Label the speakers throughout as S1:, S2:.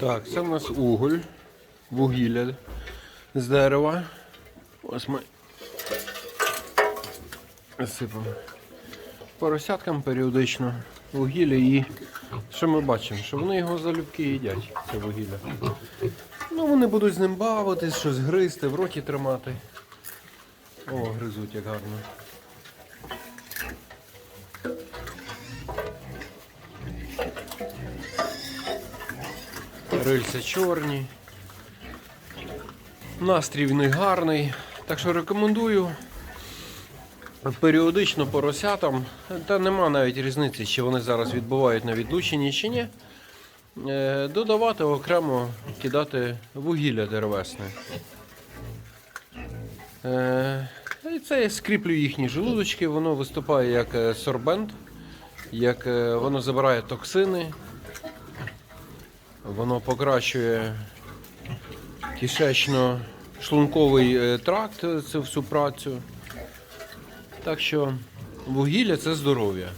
S1: Так, це в нас уголь, вугілля з дерева. Ось ми сипемо поросяткам періодично вугілля і що ми бачимо? Що вони його залюбки їдять, це вугілля. Ну, вони будуть з ним бавитись, щось гризти, в роті тримати. О, гризуть як гарно. Рильця чорні. Настрій в них гарний. Так що рекомендую періодично поросятам, та нема навіть різниці, чи вони зараз відбувають на відлученні чи ні. е, Додавати окремо кидати вугілля деревесне. Е, це я скріплю їхні желудочки, воно виступає як е, сорбент, як воно забирає токсини, воно покращує кишечно-шлунковий е, тракт, е, цю всю працю. Так що вугілля це здоров'я.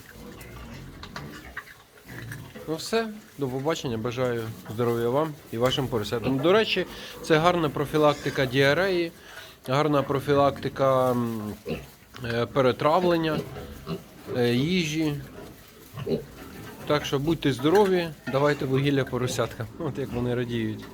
S1: Ну все, до побачення. Бажаю здоров'я вам і вашим поросятам. До речі, це гарна профілактика діареї, гарна профілактика е, перетравлення їжі. Так що будьте здорові, давайте вугілля поросяткам. От як вони радіють.